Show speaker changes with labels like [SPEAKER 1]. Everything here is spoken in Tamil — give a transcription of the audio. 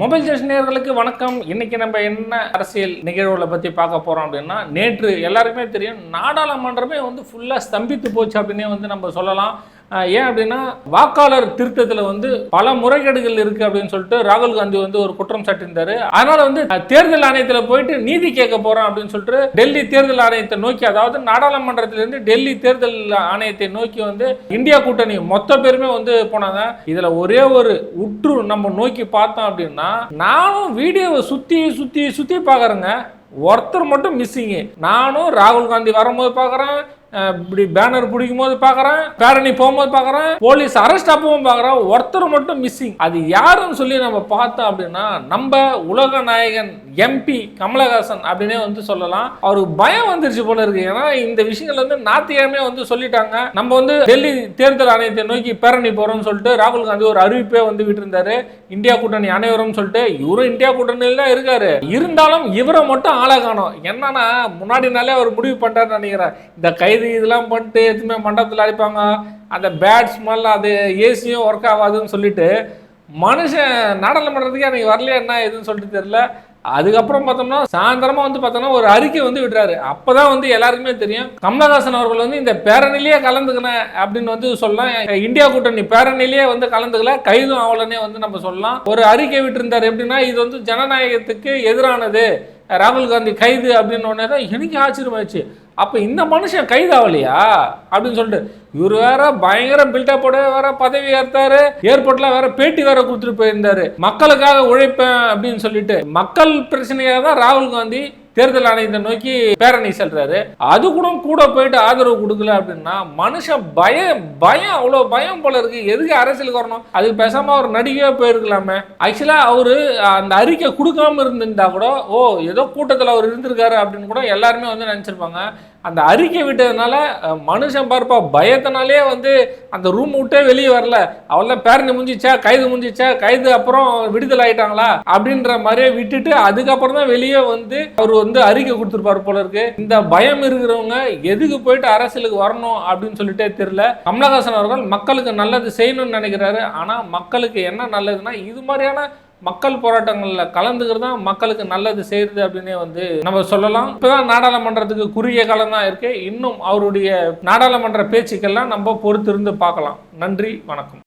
[SPEAKER 1] மொபைல் ஸ்டேஷன் நேர்களுக்கு வணக்கம். இன்னைக்கு நம்ம என்ன அரசியல் நிகழ்வுகளை பத்தி பார்க்க போறோம் அப்படின்னா நேற்று எல்லாருக்குமே தெரியும் நாடாளுமன்றமே வந்து ஃபுல்லா ஸ்தம்பித்து போச்சு அப்படின்னே வந்து நம்ம சொல்லலாம். ஏன் அப்படின்னா வாக்காளர் திருத்தத்தில் வந்து பல முறைகேடுகள் இருக்கு அப்படின்னு சொல்லிட்டு ராகுல் காந்தி வந்து ஒரு குற்றம் சாட்டியிருந்தார். அதனால வந்து தேர்தல் ஆணையத்தில் போயிட்டு நீதி கேட்க போகிறோம் அப்படின்னு சொல்லிட்டு டெல்லி தேர்தல் ஆணையத்தை நோக்கி அதாவது நாடாளுமன்றத்திலிருந்து டெல்லி தேர்தல் ஆணையத்தை நோக்கி வந்து இந்தியா கூட்டணி மொத்த பேருமே வந்து போனாங்க. இதில் ஒரே ஒரு உற்று நம்ம நோக்கி பார்த்தோம் அப்படின்னா நானும் வீடியோவை சுற்றி சுற்றி சுற்றி பார்க்குறேங்க. ஒருத்தர் மட்டும் மிஸ்ஸிங்கு நானும் ராகுல் காந்தி வரும்போது பார்க்குறேன் இப்படி பேனர் பிடிக்கும் போது பார்க்குறேன் பேரணி போகும்போது பார்க்குறேன் போலீஸ் அரெஸ்ட் அப்பவும் பார்க்குறேன் ஒருத்தர் மட்டும் மிஸ்ஸிங் அது யாருன்னு சொல்லி நம்ம பார்த்தோம் அப்படின்னா நம்ம உலக நாயகன் எம்பி கமலஹாசன் அப்படின்னே வந்து சொல்லலாம். அவருக்கு பயம் வந்துருச்சு போல இருக்கு. ஏன்னா இந்த விஷயங்கள் வந்து ஞாத்திக்கிழமே வந்து சொல்லிட்டாங்க. நம்ம வந்து டெல்லி தேர்தல் ஆணையத்தை நோக்கி பேரணி போகிறோம்னு சொல்லிட்டு ராகுல் காந்தி ஒரு அறிவிப்பே வந்து விட்டுருந்தாரு. இந்தியா கூட்டணி அனைவரும் சொல்லிட்டு இவரும் இந்தியா கூட்டணியில் தான் இருக்காரு. இருந்தாலும் இவரை மட்டும் ஆளா காணும் என்னன்னா முன்னாடி நாளே அவர் முடிவு பண்ணுறாருன்னு நினைக்கிறேன். இந்த கைது இதெல்லாம் பண்ணிட்டு எதுவுமே மண்டபத்தில் அடிப்பாங்க அந்த பேட் ஸ்மெல் அது ஏசியும் ஒர்க் ஆகாதுன்னு சொல்லிட்டு மனுஷன் நாடாளுமன்றத்துக்கே அன்றைக்கி வரலையா என்ன எதுன்னு சொல்லிட்டு தெரில அதுக்கப்புறம் பார்த்தோம்னா சாயந்தரமாக வந்து பார்த்தோம்னா ஒரு அறிக்கை வந்து விடுறாரு. அப்பதான் வந்து எல்லாருக்குமே தெரியும். கமலஹாசன் அவர்கள் வந்து இந்த பேரணிலேயே கலந்துக்கினேன் அப்படின்னு வந்து சொல்லலாம். இந்தியா கூட்டணி பேரணிலேயே வந்து கலந்துக்கல. கைதும் ஆகலன்னே வந்து நம்ம சொல்லலாம். ஒரு அறிக்கை விட்டுருந்தார் எப்படின்னா இது வந்து ஜனநாயகத்துக்கு எதிரானது. ராகுல் காந்தி கைது அப்படின்னு உடனே தான் எனக்கு ஆச்சரியமாயிடுச்சு. அப்போ இந்த மனுஷன் கைதாவலையா அப்படின்னு சொல்லிட்டு இவர் வேற பயங்கர பில்டப்போட வேற பதவி ஏற்றாரு ஏர்போர்ட்ல வேற பேட்டி வேற கொடுத்துட்டு போயிருந்தாரு. மக்களுக்காக உழைப்பேன் அப்படின்னு சொல்லிட்டு மக்கள் பிரச்சனையாக தான் ராகுல் காந்தி தேர்தல் ஆணையத்தை நோக்கி பேரணி செல்றாரு. அது கூட கூட போயிட்டு ஆதரவு கொடுக்கல அப்படின்னா மனுஷன் பயம் பயம் அவ்வளோ பயம் போல இருக்கு. எதுக்கு அரசியலுக்கு வரணும்? அதுக்கு பேசாம அவர் நடிகையா போயிருக்கலாமே. ஆக்சுவலா அவரு அந்த அறிக்கை கொடுக்காம இருந்திருந்தா கூட ஓ ஏதோ கூட்டத்தில் அவர் இருந்திருக்காரு அப்படின்னு கூட எல்லாருமே வந்து நினைச்சிருப்பாங்க. அந்த அறிக்கை விட்டதுனால மனுஷன் பார்ப்பா பயத்தினாலே வந்து அந்த ரூம் விட்டே வெளியே வரல. அவள பேரணி முடிஞ்சிச்சா கைது முடிஞ்சிச்சா கைது அப்புறம் விடுதலை ஆயிட்டாங்களா? அப்படின்ற மாதிரியே விட்டுட்டு அதுக்கப்புறம் தான் வெளியே வந்து அவர் வந்து அறிக்கை கொடுத்துருப்பாரு போல இருக்கு. இந்த பயம் இருக்கிறவங்க எதுக்கு போயிட்டு அரசியலுக்கு வரணும் அப்படின்னு சொல்லிட்டே தெரியல. கமலஹாசன் அவர்கள் மக்களுக்கு நல்லது செய்யணும்னு நினைக்கிறாரு. ஆனா மக்களுக்கு என்ன நல்லதுன்னா இது மாதிரியான மக்கள் போராட்டங்களில் கலந்துக்கிறது தான் மக்களுக்கு நல்லது செய்யுது அப்படின்னே வந்து நம்ம சொல்லலாம். இப்போதான் நாடாளுமன்றத்துக்கு குறுகிய காலம் தான் இருக்கு. இன்னும் அவருடைய நாடாளுமன்ற பேச்சுக்கெல்லாம் நம்ம பொறுத்திருந்து பார்க்கலாம். நன்றி வணக்கம்.